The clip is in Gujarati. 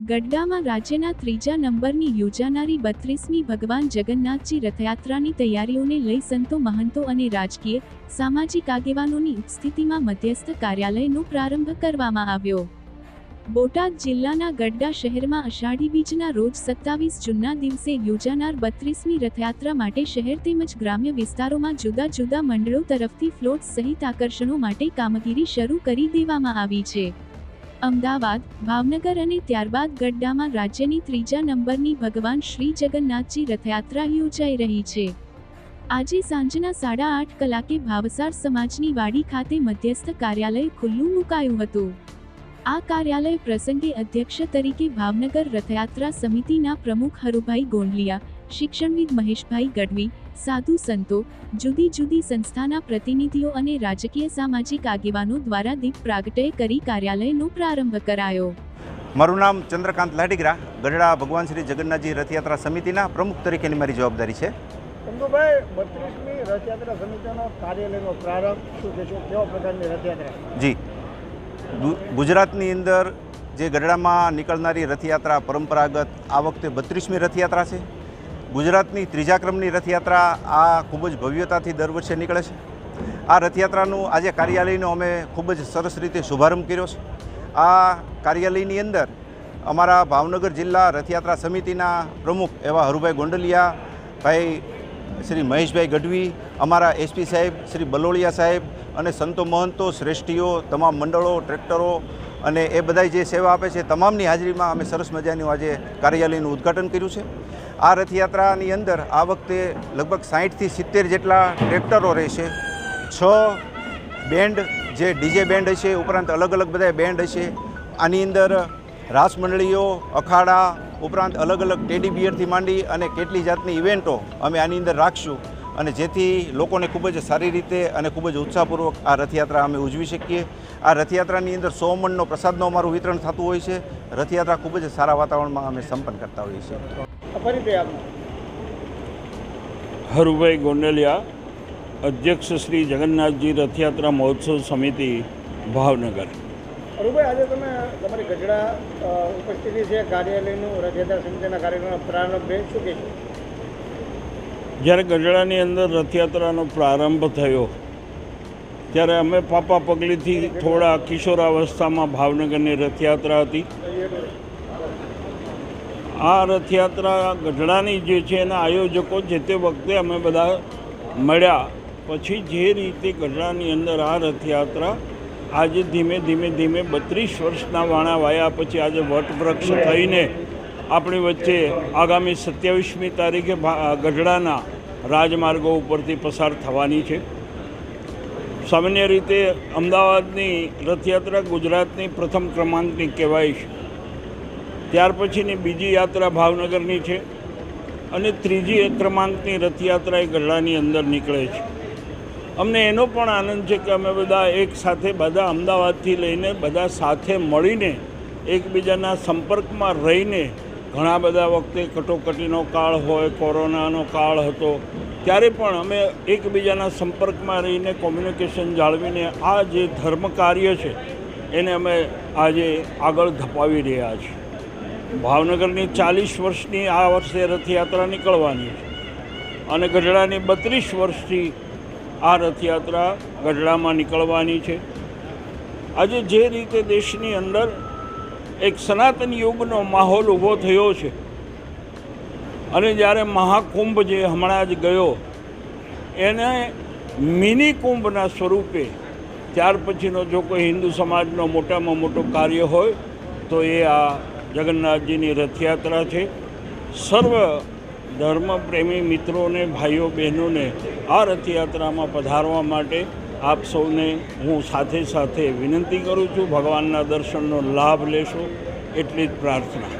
ગઢડામાં રાજ્યના ત્રીજા નંબરની યોજાનારી બત્રીસમી ભગવાન જગન્નાથજી રથયાત્રાની તૈયારીઓને લઈ સંતો, મહંતો અને રાજકીય, સામાજિક આગેવાનોની ઉપસ્થિતિમાં મધ્યસ્થ કાર્યાલયનો પ્રારંભ કરવામાં આવ્યો. બોટાદ જિલ્લાના ગઢડા શહેરમાં અષાઢી બીજના રોજ સત્તાવીસ જૂનના દિવસે યોજાનાર બત્રીસમી રથયાત્રા માટે શહેર તેમજ ગ્રામ્ય વિસ્તારોમાં જુદા જુદા મંડળો તરફથી ફ્લોટ સહિત આકર્ષણો માટે કામગીરી શરૂ કરી દેવામાં આવી છે. અમદાવાદ, ભાવનગર અને ત્યારબાદ ગઢડામાં રાજ્યની ત્રીજા નંબરની ભગવાન શ્રી જગન્નાથજી રથયાત્રા યોજાઈ રહી છે. આજે સાંજના સાડા આઠ કલાકે ભાવસાર સમાજની વાડી ખાતે મધ્યસ્થ કાર્યાલય ખુલ્લું મુકાયું હતું. આ કાર્યાલય પ્રસંગે અધ્યક્ષ તરીકે ભાવનગર રથયાત્રા સમિતિના પ્રમુખ હરુભાઈ ગોંડલિયા શિક્ષણવિદ મહેશભાઈ ગઢવી સાધુ સંતો જુદી જુદી સંસ્થાના પ્રતિનિધિઓ અને રાજકીય સામાજિક આગેવાનો દ્વારા દીપ પ્રાગટય કરી કાર્યાલયનો પ્રારંભ કરાયો. મારું નામ ચંદ્રકાંત લાડીગરા ગઢડા ભગવાન શ્રી જગન્નાથજી રથયાત્રા સમિતિના પ્રમુખ તરીકેની મારી જવાબદારી છે. ચંદુભાઈ બત્રીસમી રથયાત્રા સમિતિનો કાર્યાલયનો પ્રારંભ શું કહેશો કેવા પ્રકારની રથયાત્રા? જી. ગુજરાતની અંદર જે ગઢડામાં નીકળનારી રથયાત્રા પરંપરાગત આ વખતે બત્રીસમી રથયાત્રા છે. ગુજરાતની ત્રીજા ક્રમની રથયાત્રા આ ખૂબ જ ભવ્યતાથી દર વર્ષે નીકળે છે. આ રથયાત્રાનું આજે કાર્યાલયનો અમે ખૂબ જ સરસ રીતે શુભારંભ કર્યો છે. આ કાર્યાલયની અંદર અમારા ભાવનગર જિલ્લા રથયાત્રા સમિતિના પ્રમુખ એવા હરુભાઈ ગોંડલિયા ભાઈ શ્રી મહેશભાઈ ગઢવી, અમારા એસપી સાહેબ, શ્રી બલોળિયા સાહેબ અને સંતો મહંતો, શ્રેષ્ઠીઓ, તમામ મંડળો, ટ્રેક્ટરો અને એ બધા જે સેવા આપે છે તમામની હાજરીમાં અમે સરસ મજાનું આજે કાર્યાલયનું ઉદ્ઘાટન કર્યું છે. આ રથયાત્રાની અંદર આ વખતે લગભગ સાહીઠથી સિત્તેર જેટલા ટ્રેક્ટરો રહેશે. છ બેન્ડ જે ડીજે બેન્ડ હશે, ઉપરાંત અલગ અલગ બધા બેન્ડ હશે. આની અંદર રાસ મંડળીઓ અખાડા, ઉપરાંત અલગ અલગ ટેડી બિયરથી માંડી અને કેટલી જાતની ઇવેન્ટો અમે આની અંદર રાખશું. અને જેથી લોકોને ખૂબ જ સારી રીતે અને ખૂબ જ ઉત્સાહપૂર્વક આ રથયાત્રા અમે ઉજવી શકીએ. આ રથયાત્રાની અંદર સો મણનો પ્રસાદનું અમારું વિતરણ થતું હોય છે. રથયાત્રા ખૂબ જ સારા વાતાવરણમાં અમે સંપન્ન કરતા હોઈએ છીએ. પરિચય આપનો હરુભાઈ ગોંડલિયા અધ્યક્ષ શ્રી જગન્નાથજી રથયાત્રા મહોત્સવ સમિતિ ભાવનગર. હરુભાઈ આજે તમે તમારી ગઢડા ઉપસ્થિતિ છે કાર્યાલયનું રથયાત્રા સમિતિના કાર્યક્રમનો પ્રારંભ શું કહેશો? જ્યારે ગઢડાની અંદર રથયાત્રાનો પ્રારંભ થયો ત્યારે અમે પાપા પગલીથી થોડા કિશોરાવસ્થામાં ભાવનગરની રથયાત્રા હતી. આ રથયાત્રા ગઢડાની જે છે એના આયોજકો જે તે વખતે અમે બધા મળ્યા. પછી જે રીતે ગઢડાની અંદર આ રથયાત્રા આજે ધીમે ધીમે ધીમે બત્રીસ વર્ષના વાણા વાયા પછી આજે વટવૃક્ષ થઈને આપણી વચ્ચે આગામી સત્યાવીસમી તારીખે ગઢડાના રાજમાર્ગો ઉપરથી પસાર થવાની છે. સામાન્ય રીતે અમદાવાદની રથયાત્રા ગુજરાતની પ્રથમ ક્રમાંકની કહેવાય છે. ત્યાર પછીની બીજી યાત્રા ભાવનગરની છે અને ત્રીજી ક્રમાંકની રથયાત્રા એ ગઢડાની અંદર નીકળે છે. અમને એનો પણ આનંદ છે કે અમે બધા એક સાથે બધા અમદાવાદથી લઈને બધા સાથે મળીને એકબીજાના સંપર્કમાં રહીને ઘણા બધા વખતે કટોકટીનો કાળ હોય, કોરોનાનો કાળ હતો, ત્યારે પણ અમે એકબીજાના સંપર્કમાં રહીને કોમ્યુનિકેશન જાળવીને આ જે ધર્મ કાર્ય છે, એને અમે આજે આગળ ધપાવી રહ્યા છીએ. ભાવનગરની ચાલીસ વર્ષની આ વર્ષે રથયાત્રા નીકળવાની છે. અને ગઢડાની બત્રીસ વર્ષથી આ રથયાત્રા ગઢડામાં નીકળવાની છે. આજે જે રીતે દેશની અંદર એક સનાતન યુગનો માહોલ ઊભો થયો છે અને જ્યારે મહાકુંભ જે હમણાં જ ગયો, એને મિની કુંભના સ્વરૂપે ત્યાર પછીનો જો કોઈ હિન્દુ સમાજનો મોટામાં મોટો કાર્ય હોય, તો એ આ જગન્નાથજીની રથયાત્રા છે. સર્વ ધર્મપ્રેમી મિત્રોને, ભાઈઓ, બહેનોને આ રથયાત્રામાં પધારવા માટે આપ સૌને હું સાથે સાથે વિનંતી કરું છું. ભગવાનના દર્શનનો લાભ લેશો. એટલી જ પ્રાર્થના.